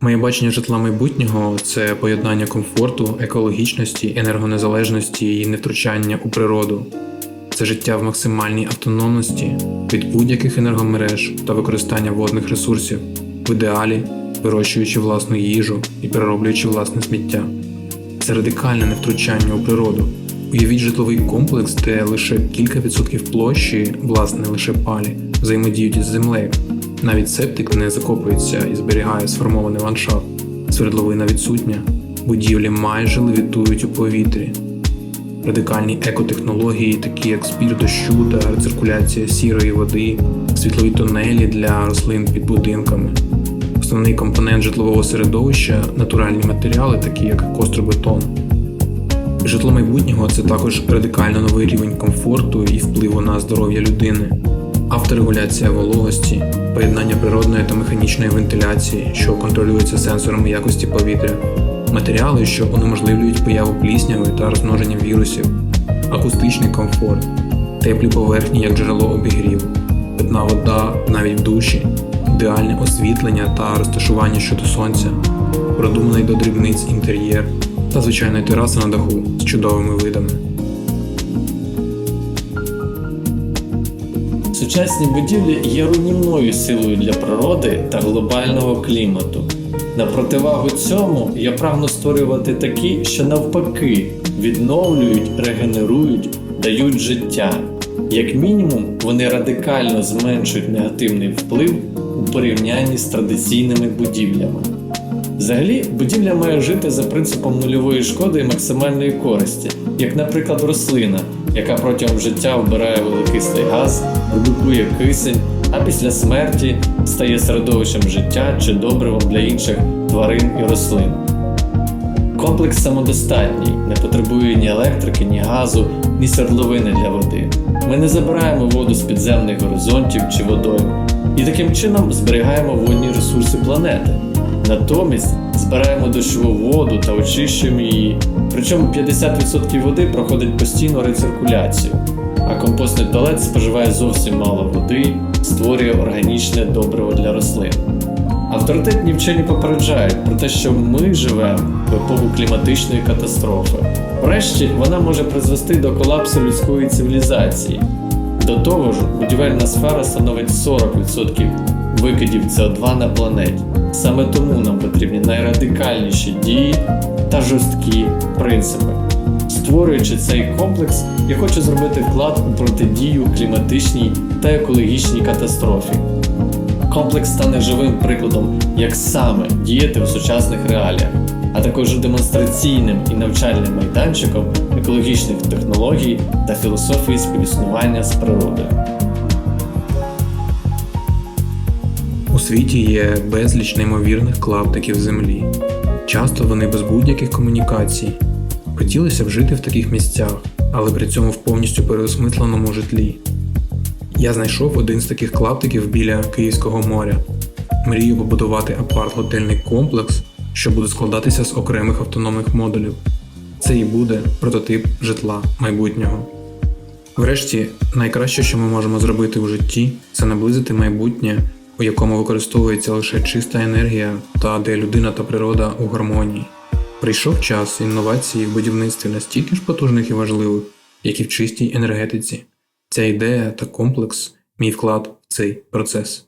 Моє бачення житла майбутнього це поєднання комфорту, екологічності, енергонезалежності і невтручання у природу. Це життя в максимальній автономності від будь-яких енергомереж та використання водних ресурсів, в ідеалі вирощуючи власну їжу і перероблюючи власне сміття. Це радикальне невтручання у природу. Уявіть житловий комплекс, де лише кілька відсотків площі, власне лише палі, взаємодіють із землею. Навіть септик не закопується і зберігає сформований ландшафт. Свердловина відсутня, будівлі майже левітують у повітрі. Радикальні екотехнології, такі як збір дощу та рециркуляція сірої води, світлові тунелі для рослин під будинками. Основний компонент житлового середовища натуральні матеріали, такі як костробетон. Житло майбутнього це також радикально новий рівень комфорту і впливу на здоров'я людини, авторегуляція вологості, поєднання природної та механічної вентиляції, що контролюється сенсорами якості повітря, матеріали, що унеможливлюють появу плісняви та розмноження вірусів, акустичний комфорт, теплі поверхні як джерело обігріву, питна вода навіть в душі, ідеальне освітлення та розташування щодо сонця, продуманий до дрібниць інтер'єр та звичайна тераса на даху з чудовими видами. Сучасні будівлі є руйнівною силою для природи та глобального клімату. На противагу цьому я прагну створювати такі, що навпаки відновлюють, регенерують, дають життя. Як мінімум, вони радикально зменшують негативний вплив у порівнянні з традиційними будівлями. Взагалі, будівля має жити за принципом нульової шкоди і максимальної користі, як, наприклад, рослина, яка протягом життя вбирає вуглекислий газ, продукує кисень, а після смерті стає середовищем життя чи добривом для інших тварин і рослин. Комплекс самодостатній, не потребує ні електрики, ні газу, ні свердловини для води. Ми не забираємо воду з підземних горизонтів чи водойм, і таким чином зберігаємо водні ресурси планети. Натомість збираємо дощову воду та очищуємо її, причому 50% води проходить постійну рециркуляцію, а компостний туалет споживає зовсім мало води, створює органічне добриво для рослин. Авторитетні вчені попереджають про те, що ми живемо в епоху кліматичної катастрофи. Врешті вона може призвести до колапсу людської цивілізації. До того ж, будівельна сфера становить 40% викидів СО2 на планеті. Саме тому нам потрібні найрадикальніші дії та жорсткі принципи. Створюючи цей комплекс, я хочу зробити вклад у протидію кліматичній та екологічній катастрофі. Комплекс стане живим прикладом, як саме діяти в сучасних реаліях, а також демонстраційним і навчальним майданчиком екологічних технологій та філософії співіснування з природою. У світі є безліч неймовірних клаптиків землі. Часто вони без будь-яких комунікацій. Хотілося б жити в таких місцях, але при цьому в повністю переосмисленому житлі. Я знайшов один з таких клаптиків біля Київського моря. Мрію побудувати апарт-готельний комплекс, що буде складатися з окремих автономних модулів. Це і буде прототип житла майбутнього. Врешті, найкраще, що ми можемо зробити у житті, це наблизити майбутнє, у якому використовується лише чиста енергія та де людина та природа у гармонії. Прийшов час інновацій в будівництві настільки ж потужних і важливих, як і в чистій енергетиці. Ця ідея та комплекс мій вклад в цей процес.